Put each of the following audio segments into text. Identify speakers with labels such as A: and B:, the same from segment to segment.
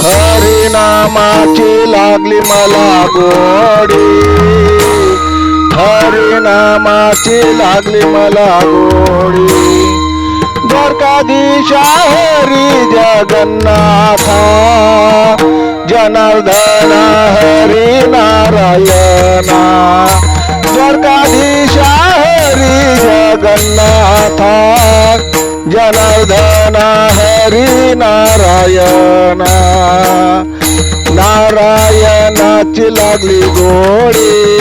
A: हरिनामाची लागली मला गोडी. हरिनामाची लागली मला गोडी. द्वारकाधीशा हरी जगन्नाथा जनार्दन हरी नारायणा. द्वारकाधीशा हरी जगन्नाथा जनार्दन हरी नारायणा. लागली गोडी.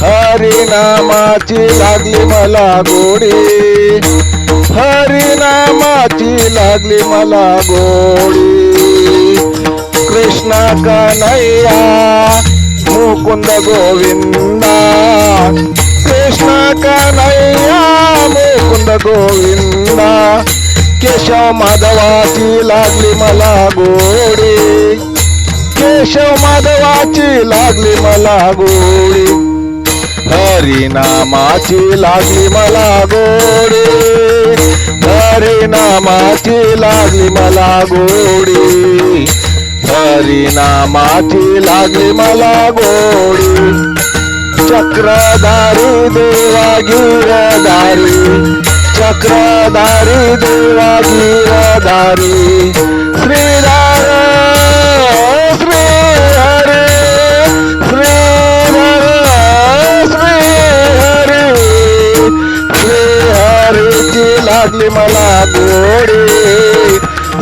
A: हरिनामाची लागली मला गोडी. हरिनामाची लागली मला गोडी. कृष्णा कन्हैया मुकुंद गोविंदा. कृष्णा कन्हैया मुकुंद गोविंदा. केशव माधवाची लागली मला गोडी. केशव माधवाची लागली मला गोडी. हरिनामाची लागली मला गोडी. हरिनामाची लागली मला गोडी. हरिनामाची लागली मला गोडी. चक्रधारी देवा गिरधारी चक्रधारी देवा गिरधारी श्रीराम लागली मला गोडी.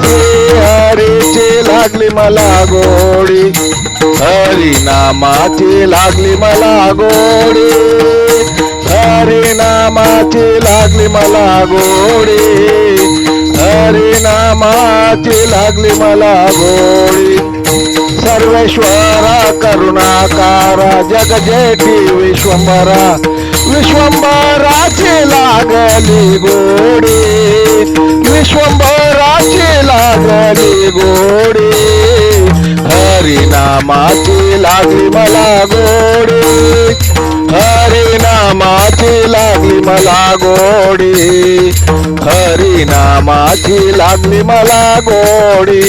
A: श्री हरेची लागली मला गोडी. हरिनामाची लागली मला गोडी. हरिनामाची लागली मला गोडी. हरिनामाची लागली मला गोडी. सर्वेश्वरा करुणाकारा जगजेठी विश्वंभरा. विश्वंभराची लागले गोडे. विश्वंभराचे लागले गोडे. हरिनामाचे लागली मला गोडे. हरिनामाचे लागली मला गोडे. हरिनामाचे लागले मला गोडे.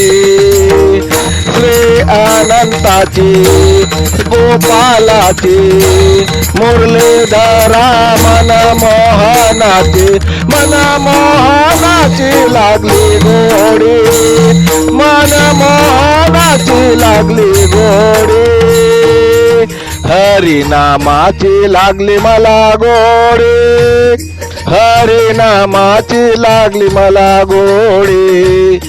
A: श्री अनंताची गोपालाची मुरलीधरा मन मोहनाची मन मोहनाची लागली गोडी मन मोहनाची लागली गोडी हरिनामाची लागली मला गोडी. हरिनामाची लागली मला गोडी.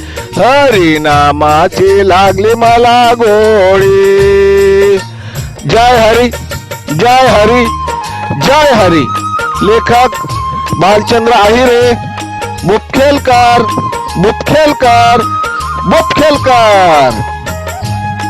A: हरिनामाची लागली मला गोळी जय हरी जय हरी जय हरी. लेखक बालचंद्र आहिरे बुपखेलकर बुपखेलकर बुपखेलकर